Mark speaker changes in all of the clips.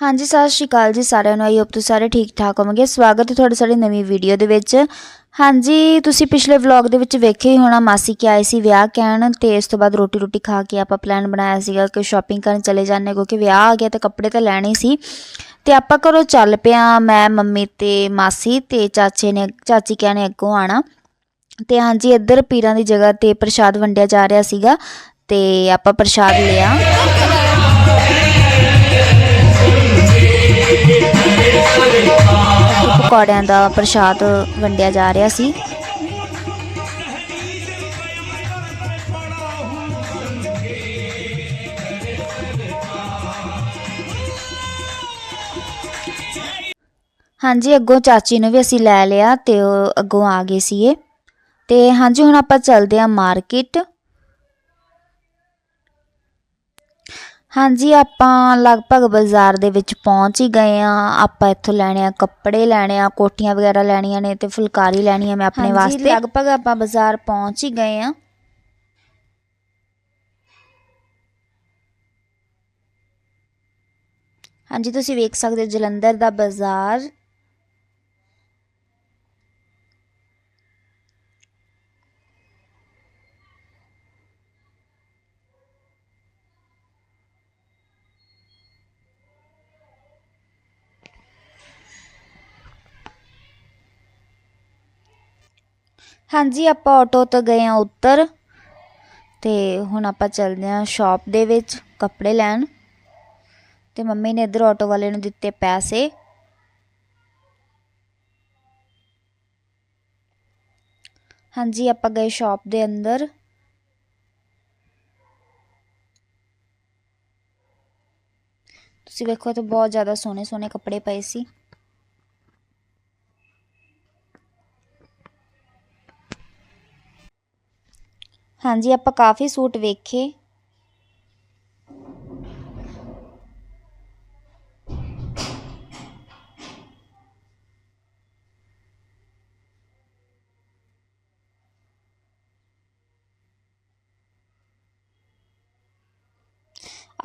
Speaker 1: ਹਾਂਜੀ, ਸਤਿ ਸ਼੍ਰੀ ਅਕਾਲ ਜੀ ਸਾਰਿਆਂ ਨੂੰ। ਆਈ ਹੋਪ ਤੁਸੀਂ ਸਾਰੇ ਠੀਕ ਠਾਕ ਹੋਵੋਗੇ। ਸਵਾਗਤ ਹੈ ਤੁਹਾਡਾ ਸਾਡੀ ਨਵੀਂ ਵੀਡੀਓ ਦੇ ਵਿੱਚ। ਹਾਂਜੀ, ਤੁਸੀਂ ਪਿਛਲੇ ਵਲੌਗ ਦੇ ਵਿੱਚ ਵੇਖਿਆ ਹੀ ਹੋਣਾ, ਮਾਸੀ ਕਿ ਆਏ ਸੀ ਵਿਆਹ ਕਹਿਣ ਤੇ ਇਸ ਤੋਂ ਬਾਅਦ ਰੋਟੀ ਰੋਟੀ ਖਾ ਕੇ ਆਪਾਂ ਪਲਾਨ ਬਣਾਇਆ ਸੀਗਾ ਕਿ ਸ਼ਾਪਿੰਗ ਕਰਨ ਚਲੇ ਜਾਂਦੇ ਕਿਉਂਕਿ ਵਿਆਹ ਆ ਗਿਆ ਤਾਂ ਕੱਪੜੇ ਤਾਂ ਲੈਣੇ ਸੀ। ਤੇ ਆਪਾਂ ਘਰੋਂ ਚੱਲ ਪਿਆ, ਮੈਂ, ਮੰਮੀ ਤੇ ਮਾਸੀ ਤੇ ਚਾਚੇ ਨੇ, ਚਾਚੀ ਕਿਆ ਅੱਗੋਂ ਆਣਾ ਤੇ ਹਾਂਜੀ, ਇੱਧਰ ਪੀਰਾਂ ਦੀ ਜਗ੍ਹਾ ਤੇ ਪ੍ਰਸ਼ਾਦ ਵੰਡਿਆ ਜਾ ਰਿਹਾ ਸੀਗਾ ਤੇ ਆਪਾਂ ਪ੍ਰਸ਼ਾਦ ਲਿਆ। ਪਕੌੜਿਆਂ ਦਾ ਪ੍ਰਸ਼ਾਦ ਵੰਡਿਆ ਜਾ ਰਿਹਾ ਸੀ। ਹਾਂਜੀ, ਅੱਗੋਂ ਚਾਚੀ ਨੂੰ ਵੀ ਅਸੀਂ ਲੈ ਲਿਆ ਤੇ ਉਹ ਅੱਗੋਂ ਆ ਗਏ ਸੀਗੇ। ਤੇ ਹਾਂਜੀ, ਹੁਣ ਆਪਾਂ ਚੱਲਦੇ ਹਾਂ ਮਾਰਕੀਟ। ਹਾਂਜੀ ਆਪਾਂ ਲਗਭਗ ਬਾਜ਼ਾਰ ਦੇ ਵਿੱਚ ਪਹੁੰਚ ਹੀ ਗਏ ਆ ਆਪਾਂ ਇੱਥੋਂ ਲੈਣੇ ਆ ਕੱਪੜੇ ਲੈਣੇ ਆ ਕੋਟੀਆਂ ਵਗੈਰਾ ਲੈਣੀਆਂ ਨੇ ਤੇ ਫੁਲਕਾਰੀ ਲੈਣੀ ਆ ਮੈਂ ਆਪਣੇ ਵਾਸਤੇ। ਲਗਭਗ ਆਪਾਂ ਬਾਜ਼ਾਰ ਪਹੁੰਚ ਹੀ ਗਏ ਆ ਹਾਂਜੀ ਤੁਸੀਂ ਵੇਖ ਸਕਦੇ ਹੋ ਜਲੰਧਰ ਦਾ ਬਾਜ਼ਾਰ। ਹਾਂਜੀ, ਆਪਾਂ ਆਟੋ ਤੋਂ ਗਏ ਆ ਉੱਤਰ ਤੇ ਹੁਣ ਆਪਾਂ ਚੱਲਦੇ ਆ ਸ਼ਾਪ ਦੇ ਵਿੱਚ ਕੱਪੜੇ ਲੈਣ। ਤੇ ਮੰਮੀ ਨੇ ਇੱਧਰ ਆਟੋ ਵਾਲੇ ਨੂੰ ਦਿੱਤੇ ਪੈਸੇ। ਹਾਂਜੀ, ਆਪਾਂ ਗਏ ਸ਼ਾਪ ਦੇ ਅੰਦਰ। ਤੁਸੀਂ ਵੇਖੋ ਤਾਂ ਬਹੁਤ ਜ਼ਿਆਦਾ ਸੋਹਣੇ ਸੋਹਣੇ ਕੱਪੜੇ ਪਏ ਸੀ। ਹਾਂਜੀ, ਆਪਾਂ ਕਾਫੀ ਸੂਟ ਵੇਖੇ।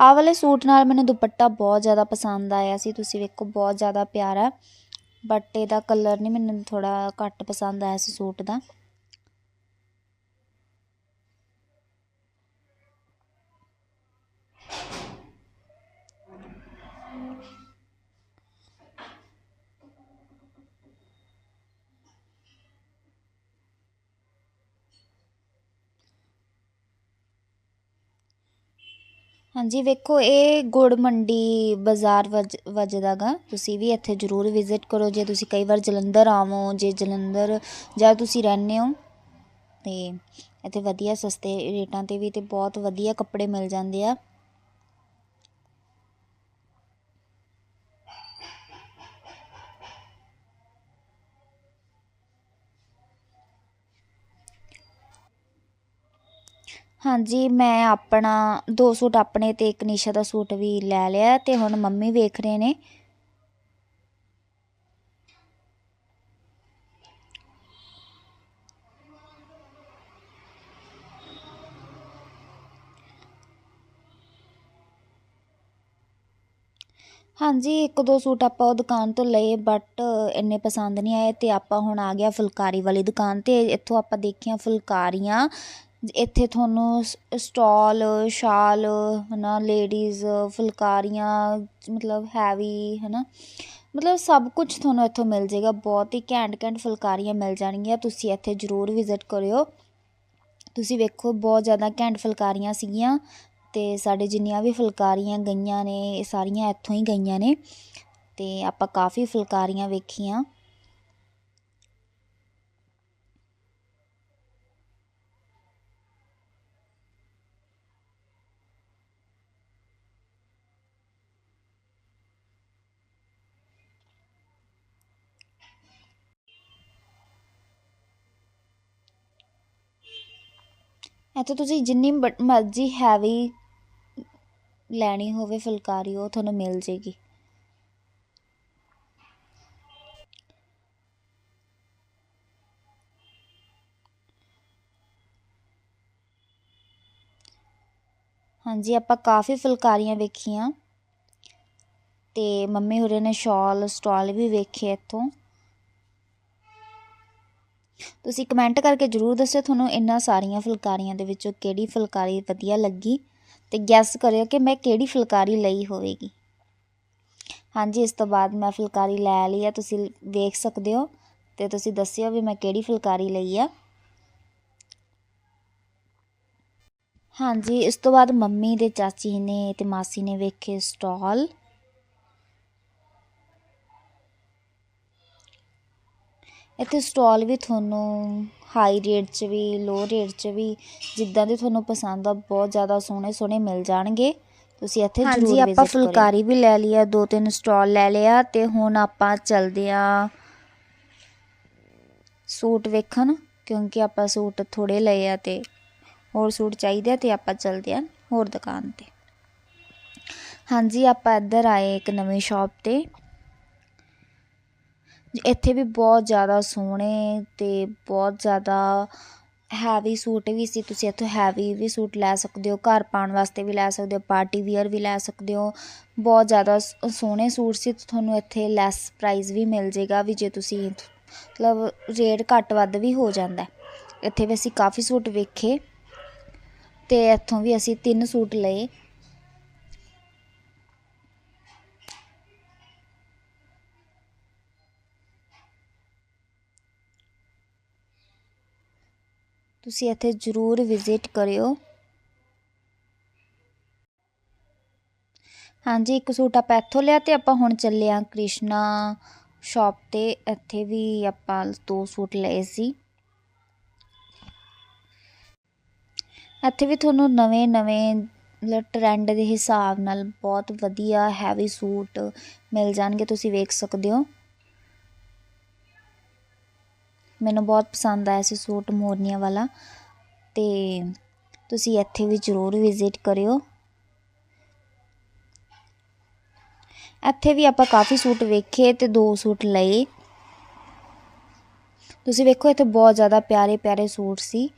Speaker 1: ਆਹ ਵਾਲੇ ਸੂਟ ਨਾਲ ਮੈਨੂੰ ਦੁਪੱਟਾ ਬਹੁਤ ਜ਼ਿਆਦਾ ਪਸੰਦ ਆਇਆ ਸੀ। ਤੁਸੀਂ ਵੇਖੋ, ਬਹੁਤ ਜ਼ਿਆਦਾ ਪਿਆਰਾ। ਬਟ ਇਹਦਾ ਕਲਰ ਨਹੀਂ ਮੈਨੂੰ ਥੋੜਾ ਘੱਟ ਪਸੰਦ ਆਇਆ ਸੀ ਸੂਟ ਦਾ। ਹਾਂਜੀ, ਵੇਖੋ, ਇਹ ਗੁੜ ਮੰਡੀ ਬਾਜ਼ਾਰ ਵੱਜ ਵੱਜਦਾ ਗਾ ਤੁਸੀਂ ਵੀ ਇੱਥੇ ਜ਼ਰੂਰ ਵਿਜ਼ਿਟ ਕਰੋ, ਜੇ ਤੁਸੀਂ ਕਈ ਵਾਰ ਜਲੰਧਰ ਆਵੋ, ਜੇ ਜਲੰਧਰ ਜਾਂ ਤੁਸੀਂ ਰਹਿੰਦੇ ਹੋ, ਤੇ ਇੱਥੇ ਵਧੀਆ ਸਸਤੇ ਰੇਟਾਂ ਤੇ ਵੀ ਤੇ ਬਹੁਤ ਵਧੀਆ ਕੱਪੜੇ ਮਿਲ ਜਾਂਦੇ ਆ। ਹਾਂਜੀ, ਮੈਂ ਆਪਣਾ ਦੋ ਸੂਟ ਆਪਣੇ ਅਤੇ ਇੱਕ ਨਿਸ਼ਾ ਦਾ ਸੂਟ ਵੀ ਲੈ ਲਿਆ ਅਤੇ ਹੁਣ ਮੰਮੀ ਵੇਖ ਰਹੇ ਨੇ। ਹਾਂਜੀ, ਇੱਕ ਦੋ ਸੂਟ ਆਪਾਂ ਉਹ ਦੁਕਾਨ ਤੋਂ ਲਏ ਬਟ ਇੰਨੇ ਪਸੰਦ ਨਹੀਂ ਆਏ ਤੇ ਆਪਾਂ ਹੁਣ ਆ ਗਿਆ ਫੁਲਕਾਰੀ ਵਾਲੀ ਦੁਕਾਨ ਤੇ। ਇੱਥੋਂ ਆਪਾਂ ਦੇਖੀਆਂ ਫੁਲਕਾਰੀਆਂ ਇੱਥੇ ਤੁਹਾਨੂੰ ਸਟੋਲ, ਸ਼ਾਲ ਹੈ ਨਾ ਲੇਡੀਜ਼, ਫੁਲਕਾਰੀਆਂ, ਮਤਲਬ ਹੈਵੀ ਹੈ ਨਾ ਮਤਲਬ ਸਭ ਕੁਝ ਤੁਹਾਨੂੰ ਇੱਥੋਂ ਮਿਲ ਜਾਏਗਾ ਬਹੁਤ ਹੀ ਘੈਂਟ ਘੈਂਟ ਫੁਲਕਾਰੀਆਂ ਮਿਲ ਜਾਣਗੀਆਂ। ਤੁਸੀਂ ਇੱਥੇ ਜ਼ਰੂਰ ਵਿਜ਼ਿਟ ਕਰਿਓ। ਤੁਸੀਂ ਵੇਖੋ, ਬਹੁਤ ਜ਼ਿਆਦਾ ਘੈਂਟ ਫੁਲਕਾਰੀਆਂ ਸੀਗੀਆਂ ਤੇ ਸਾਡੇ ਜਿੰਨੀਆਂ ਵੀ ਫੁਲਕਾਰੀਆਂ ਗਈਆਂ ਨੇ, ਇਹ ਸਾਰੀਆਂ ਇੱਥੋਂ ਹੀ ਗਈਆਂ ਨੇ ਤੇ ਆਪਾਂ ਕਾਫੀ ਫੁਲਕਾਰੀਆਂ ਵੇਖੀਆਂ। ਇੱਥੇ ਤੁਸੀਂ ਜਿੰਨੀ ਮਰਜ਼ੀ ਹੈਵੀ ਲੈਣੀ ਹੋਵੇ ਫੁਲਕਾਰੀ, ਉਹ ਤੁਹਾਨੂੰ ਮਿਲ ਜੇਗੀ। ਹਾਂਜੀ, ਆਪਾਂ ਕਾਫੀ ਫੁਲਕਾਰੀਆਂ ਵੇਖੀਆਂ ਤੇ ਮੰਮੀ ਹੋਰੇ ਨੇ ਸ਼ਾਲ, ਸਟਾਲ ਵੀ ਵੇਖੇ ਇੱਥੋਂ। ਤੁਸੀਂ ਕਮੈਂਟ ਕਰਕੇ ਜਰੂਰ ਦੱਸਿਓ ਤੁਹਾਨੂੰ ਇਹਨਾਂ ਸਾਰੀਆਂ ਫੁਲਕਾਰੀਆਂ ਦੇ ਵਿੱਚੋਂ ਕਿਹੜੀ ਫੁਲਕਾਰੀ ਵਧੀਆ ਲੱਗੀ ਤੇ ਗੈਸ ਕਰਿਓ ਕਿ ਮੈਂ ਕਿਹੜੀ ਫੁਲਕਾਰੀ ਲਈ ਹੋਵੇਗੀ। ਹਾਂਜੀ, ਇਸ ਤੋਂ ਬਾਅਦ ਮੈਂ ਫੁਲਕਾਰੀ ਲੈ ਲਈ ਆ, ਤੁਸੀਂ ਵੇਖ ਸਕਦੇ ਹੋ ਤੇ ਤੁਸੀਂ ਦੱਸਿਓ ਵੀ ਮੈਂ ਕਿਹੜੀ ਫੁਲਕਾਰੀ ਲਈ ਆ। ਹਾਂਜੀ, ਇਸ ਤੋਂ ਬਾਅਦ ਮੰਮੀ ਤੇ ਚਾਚੀ ਨੇ ਤੇ ਮਾਸੀ ਨੇ ਵੇਖੇ ਸਟਾਲ। ਇੱਥੇ ਸਟਾਲ ਵੀ ਤੁਹਾਨੂੰ ਹਾਈ ਰੇਟ 'ਚ ਵੀ ਲੋ ਰੇਟ 'ਚ ਵੀ ਜਿੱਦਾਂ ਦੇ ਤੁਹਾਨੂੰ ਪਸੰਦ ਆ ਬਹੁਤ ਜ਼ਿਆਦਾ ਸੋਹਣੇ ਸੋਹਣੇ ਮਿਲ ਜਾਣਗੇ। ਤੁਸੀਂ ਇੱਥੇ ਜ਼ਰੂਰ
Speaker 2: ਹਾਂਜੀ,
Speaker 1: ਵਿਜ਼ਿਟ
Speaker 2: ਆਪਾਂ
Speaker 1: ਕਰਿਓ।
Speaker 2: ਫੁਲਕਾਰੀ
Speaker 1: ਵੀ ਲੈ ਲਈ ਆ ਦੋ ਤਿੰਨ ਸਟਾਲ ਲੈ ਲਿਆ ਤੇ ਹੁਣ ਆਪਾਂ ਚੱਲਦੇ ਆ ਸੂਟ ਵੇਖਣ ਕਿਉਂਕਿ ਆਪਾਂ ਸੂਟ ਥੋੜੇ ਲਏ ਆ ਤੇ ਹੋਰ ਸੂਟ ਚਾਹੀਦੇ ਆ ਤੇ ਆਪਾਂ ਚੱਲਦੇ ਆ ਹੋਰ ਦੁਕਾਨ ਤੇ। ਹਾਂਜੀ ਆਪਾਂ ਇੱਧਰ ਆਏ ਇੱਕ ਨਵੀਂ ਸ਼ਾਪ ਤੇ। ਇੱਥੇ ਵੀ ਬਹੁਤ ਜ਼ਿਆਦਾ ਸੋਹਣੇ ਅਤੇ ਬਹੁਤ ਜ਼ਿਆਦਾ ਹੈਵੀ ਸੂਟ ਵੀ ਸੀ। ਤੁਸੀਂ ਇੱਥੋਂ ਹੈਵੀ ਵੀ ਸੂਟ ਲੈ ਸਕਦੇ ਹੋ, ਘਰ ਪਾਉਣ ਵਾਸਤੇ ਵੀ ਲੈ ਸਕਦੇ ਹੋ ਪਾਰਟੀ ਵੀਅਰ ਵੀ ਲੈ ਸਕਦੇ ਹੋ। ਬਹੁਤ ਜ਼ਿਆਦਾ ਸ- ਸੋਹਣੇ ਸੂਟ ਸੀ। ਤੁਹਾਨੂੰ ਇੱਥੇ ਲੈਸ ਪ੍ਰਾਈਸ ਵੀ ਮਿਲ ਜੇਗਾ ਵੀ ਜੇ ਤੁਸੀਂ ਮਤਲਬ ਰੇਟ ਘੱਟ ਵੱਧ ਵੀ ਹੋ ਜਾਂਦਾ। ਇੱਥੇ ਵੀ ਅਸੀਂ ਕਾਫੀ ਸੂਟ ਵੇਖੇ ਤੇ ਇੱਥੋਂ ਵੀ ਅਸੀਂ ਤਿੰਨ ਸੂਟ ਲਏ। ਤੁਸੀਂ ਇੱਥੇ ਜ਼ਰੂਰ ਵਿਜ਼ਿਟ ਕਰਿਓ। ਹਾਂਜੀ, ਇੱਕ ਸੂਟ ਆਪਾਂ ਇੱਥੋਂ ਲਿਆ ਤੇ ਆਪਾਂ ਹੁਣ ਚੱਲੇ ਆ ਕ੍ਰਿਸ਼ਨਾ ਸ਼ਾਪ ਤੇ। ਇੱਥੇ ਵੀ ਆਪਾਂ ਦੋ ਸੂਟ ਲਏ ਸੀ। ਇੱਥੇ ਵੀ ਤੁਹਾਨੂੰ ਨਵੇਂ ਨਵੇਂ ਮਤਲਬ ਟ੍ਰੈਂਡ ਦੇ ਹਿਸਾਬ ਨਾਲ ਬਹੁਤ ਵਧੀਆ ਹੈਵੀ ਸੂਟ ਮਿਲ ਜਾਣਗੇ, ਤੁਸੀਂ ਵੇਖ ਸਕਦੇ ਹੋ। ਮੈਨੂੰ ਬਹੁਤ ਪਸੰਦ ਆਇਆ ਸੀ ਸੂਟ ਮੋਰਨੀਆਂ ਵਾਲਾ। ਤੇ ਤੁਸੀਂ ਇੱਥੇ ਵੀ ਜ਼ਰੂਰ ਵਿਜ਼ਿਟ ਕਰਿਓ। ਇੱਥੇ ਵੀ ਆਪਾਂ ਕਾਫੀ ਸੂਟ ਵੇਖੇ ਤੇ ਦੋ ਸੂਟ ਲਏ। ਤੁਸੀਂ ਵੇਖੋ, ਇੱਥੇ ਬਹੁਤ ਜ਼ਿਆਦਾ ਪਿਆਰੇ ਪਿਆਰੇ ਸੂਟ ਸੀ।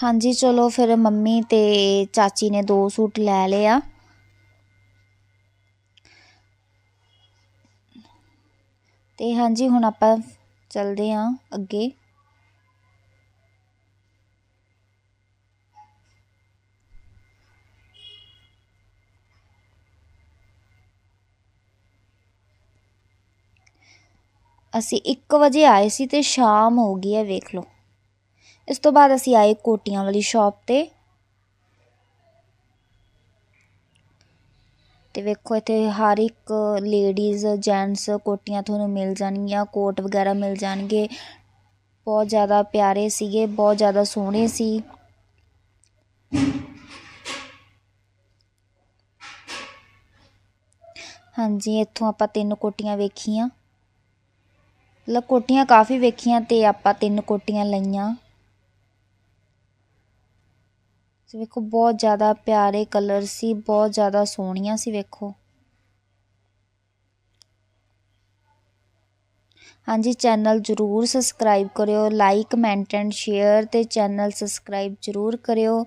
Speaker 1: ਹਾਂਜੀ, ਚਲੋ ਫਿਰ ਮੰਮੀ ਤੇ ਚਾਚੀ ਨੇ ਦੋ ਸੂਟ ਲੈ ਲਏ ਆ। ਤੇ ਹਾਂਜੀ, ਹੁਣ ਆਪਾਂ ਚੱਲਦੇ ਆਂ ਅੱਗੇ। ਅਸੀਂ 1 ਵਜੇ ਆਏ ਸੀ ਤੇ ਸ਼ਾਮ ਹੋ ਗਈ ਹੈ, ਵੇਖ ਲਓ। ਇਸ ਤੋਂ ਬਾਅਦ ਅਸੀਂ ਆਏ ਕੋਟੀਆਂ ਵਾਲੀ ਸ਼ਾਪ ਤੇ। ਤੇ ਵੇਖੋ, ਇੱਥੇ ਹਰ ਇੱਕ ਲੇਡੀਜ਼ ਜੈਂਟਸ ਕੋਟੀਆਂ ਤੁਹਾਨੂੰ ਮਿਲ ਜਾਣਗੀਆਂ, ਕੋਟ ਵਗੈਰਾ ਮਿਲ ਜਾਣਗੇ। ਬਹੁਤ ਜ਼ਿਆਦਾ ਪਿਆਰੇ ਸੀਗੇ, ਬਹੁਤ ਜ਼ਿਆਦਾ ਸੋਹਣੇ ਸੀ। ਹਾਂਜੀ, ਇੱਥੋਂ ਆਪਾਂ ਤਿੰਨ ਕੋਟੀਆਂ ਵੇਖੀਆਂ। ਮਤਲਬ ਕੋਟੀਆਂ ਕਾਫੀ ਵੇਖੀਆਂ ਤੇ ਆਪਾਂ ਤਿੰਨ ਕੋਟੀਆਂ ਲਈਆਂ। ਤੇ ਵੇਖੋ, ਬਹੁਤ ਜ਼ਿਆਦਾ ਪਿਆਰੇ ਕਲਰ ਸੀ, ਬਹੁਤ ਜ਼ਿਆਦਾ ਸੋਹਣੀਆਂ ਸੀ, ਵੇਖੋ। ਹਾਂਜੀ ਚੈਨਲ ਜਰੂਰ ਸਬਸਕ੍ਰਾਈਬ ਕਰਿਓ ਲਾਈਕ ਕਮੈਂਟ ਐਂਡ ਸ਼ੇਅਰ ਤੇ ਚੈਨਲ ਸਬਸਕ੍ਰਾਈਬ ਜਰੂਰ ਕਰਿਓ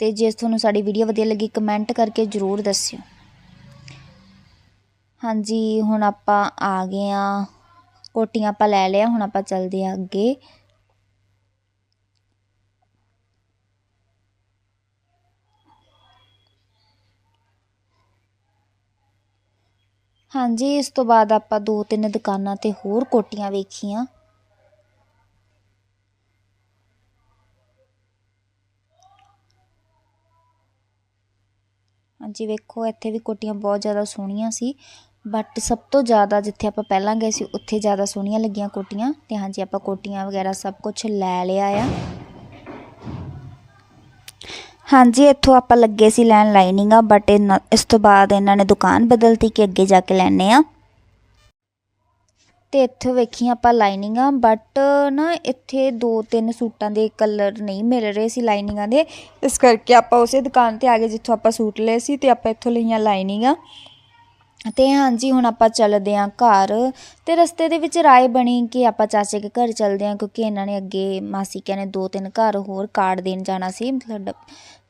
Speaker 1: ਤੇ ਜੇ ਤੁਹਾਨੂੰ ਸਾਡੀ ਵੀਡੀਓ ਵਧੀਆ ਲੱਗੀ ਕਮੈਂਟ ਕਰਕੇ ਜਰੂਰ ਦੱਸਿਓ। ਹਾਂਜੀ, ਹੁਣ ਆਪਾਂ ਆ ਗਏ ਆ, ਕੋਟੀਆਂ ਆਪਾਂ ਲੈ ਲਿਆ, ਹੁਣ ਆਪਾਂ ਚੱਲਦੇ ਆ ਅੱਗੇ। ਹਾਂਜੀ, ਇਸ ਤੋਂ ਬਾਅਦ ਆਪਾਂ ਦੋ ਤਿੰਨ ਦੁਕਾਨਾਂ ਤੇ ਹੋਰ ਕੋਟੀਆਂ ਵੇਖੀਆਂ। ਹਾਂਜੀ, ਵੇਖੋ, ਇੱਥੇ ਵੀ ਕੋਟੀਆਂ ਬਹੁਤ ਜ਼ਿਆਦਾ ਸੋਹਣੀਆਂ ਸੀ। ਬਟ ਸਭ ਤੋਂ ਜ਼ਿਆਦਾ ਜਿੱਥੇ ਆਪਾਂ ਪਹਿਲਾਂ ਗਏ ਸੀ, ਉੱਥੇ ਜ਼ਿਆਦਾ ਸੋਹਣੀਆਂ ਲੱਗੀਆਂ ਕੋਟੀਆਂ। ਤੇ ਹਾਂਜੀ, ਆਪਾਂ ਕੋਟੀਆਂ ਵਗੈਰਾ ਸਭ ਕੁਝ ਲੈ ਲਿਆ ਆ। ਹਾਂਜੀ, ਇੱਥੋਂ ਆਪਾਂ ਲੱਗੇ ਸੀ ਲੈਣ ਲਾਈਨਿੰਗਾਂ ਬਟ ਇਸ ਤੋਂ ਬਾਅਦ ਇਹਨਾਂ ਨੇ ਦੁਕਾਨ ਬਦਲਤੀ ਕਿ ਅੱਗੇ ਜਾ ਕੇ ਲੈਣੇ ਆ। ਤੇ ਇੱਥੇ ਵੇਖੀਆਂ ਆਪਾਂ ਲਾਈਨਿੰਗਾਂ ਬਟ ਨਾ ਇੱਥੇ ਦੋ ਤਿੰਨ ਸੂਟਾਂ ਦੇ ਕਲਰ ਨਹੀਂ ਮਿਲ ਰਹੇ ਸੀ ਲਾਈਨਿੰਗਾਂ ਦੇ। ਇਸ ਕਰਕੇ ਆਪਾਂ ਉਸੇ ਦੁਕਾਨ ਤੇ ਆ ਗਏ ਜਿੱਥੋਂ ਆਪਾਂ ਸੂਟ ਲਏ ਸੀ ਤੇ ਆਪਾਂ ਇੱਥੋਂ ਲਈਆਂ ਲਾਈਨਿੰਗਾਂ ਤੇ ਹਾਂਜੀ, ਹੁਣ ਆਪਾਂ ਚੱਲਦੇ ਹਾਂ ਘਰ। ਤੇ ਰਸਤੇ ਦੇ ਵਿੱਚ ਰਾਏ ਬਣੀ ਕਿ ਆਪਾਂ ਚਾਚੇ ਦੇ ਘਰ ਚੱਲਦੇ ਹਾਂ ਕਿਉਂਕਿ ਇਹਨਾਂ ਨੇ ਅੱਗੇ ਮਾਸੀ ਕਹਿੰਦੇ ਦੋ ਤਿੰਨ ਘਰ ਹੋਰ ਕਾਰਡ ਦੇਣ ਜਾਣਾ ਸੀ, ਮਤਲਬ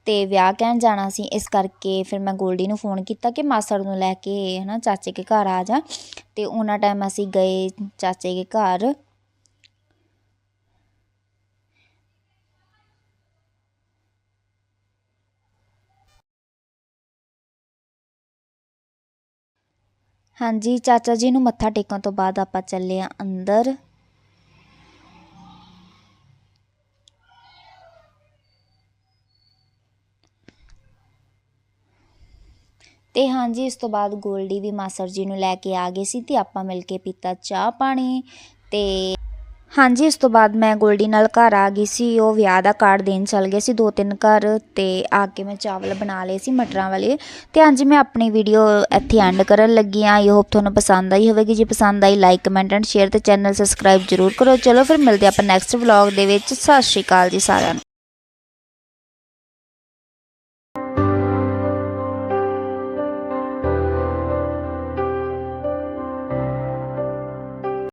Speaker 1: ਤੇ ਵਿਆਹ ਕਹਿਣ ਜਾਣਾ ਸੀ, ਇਸ ਕਰਕੇ ਫਿਰ ਮੈਂ ਗੋਲਡੀ ਨੂੰ ਫੋਨ ਕੀਤਾ ਕਿ ਮਾਸੜ ਨੂੰ ਲੈ ਕੇ, ਹਨਾ, ਚਾਚੇ ਕੇ ਘਰ ਆ ਜਾ। ਤੇ ਉਹਨਾਂ ਟਾਈਮ ਅਸੀਂ ਗਏ ਚਾਚੇ ਕੇ ਘਰ। ਹਾਂਜੀ, ਚਾਚਾ ਜੀ ਨੂੰ ਮੱਥਾ ਟੇਕਣ ਤੋਂ ਬਾਅਦ ਆਪਾਂ ਚੱਲੇ ਆ ਅੰਦਰ। ਤੇ ਹਾਂਜੀ, ਇਸ ਤੋਂ ਬਾਅਦ ਗੋਲਡੀ ਵੀ ਮਾਸਰ ਜੀ ਨੂੰ ਲੈ ਕੇ ਆ ਗਏ ਸੀ ਤੇ ਆਪਾਂ ਮਿਲ ਕੇ ਪੀਤਾ ਚਾਹ ਪਾਣੀ ਤੇ ਹਾਂਜੀ, ਇਸ ਤੋਂ ਬਾਅਦ ਮੈਂ ਗੋਲਡੀ ਨਾਲ ਘਰ ਆ ਗਈ ਸੀ। ਉਹ ਵਿਆਹ ਦਾ ਕਾਰਡ ਦੇਣ ਚੱਲ ਗਏ ਸੀ ਦੋ ਤਿੰਨ ਘਰ ਤੇ ਆ ਕੇ ਮੈਂ ਚਾਵਲ ਬਣਾ ਲਏ ਸੀ ਮਟਰਾਂ ਵਾਲੇ ਤੇ ਹਾਂਜੀ, ਮੈਂ ਆਪਣੀ ਵੀਡੀਓ ਇੱਥੇ ਐਂਡ ਕਰਨ ਲੱਗੀ ਆ ਆਈ ਹੋਪ ਤੁਹਾਨੂੰ ਪਸੰਦ ਆਈ ਹੋਵੇਗੀ। ਜੇ ਪਸੰਦ ਆਈ ਲਾਈਕ ਕਮੈਂਟ ਐਂਡ ਸ਼ੇਅਰ ਤੇ ਚੈਨਲ ਸਬਸਕ੍ਰਾਈਬ ਜਰੂਰ ਕਰੋ। ਚਲੋ ਫਿਰ ਮਿਲਦੇ ਆਪਾਂ ਨੈਕਸਟ ਵਲੌਗ ਦੇ ਵਿੱਚ। ਸਤਿ ਸ਼੍ਰੀ ਅਕਾਲ ਜੀ ਸਾਰਿਆਂ ਨੂੰ।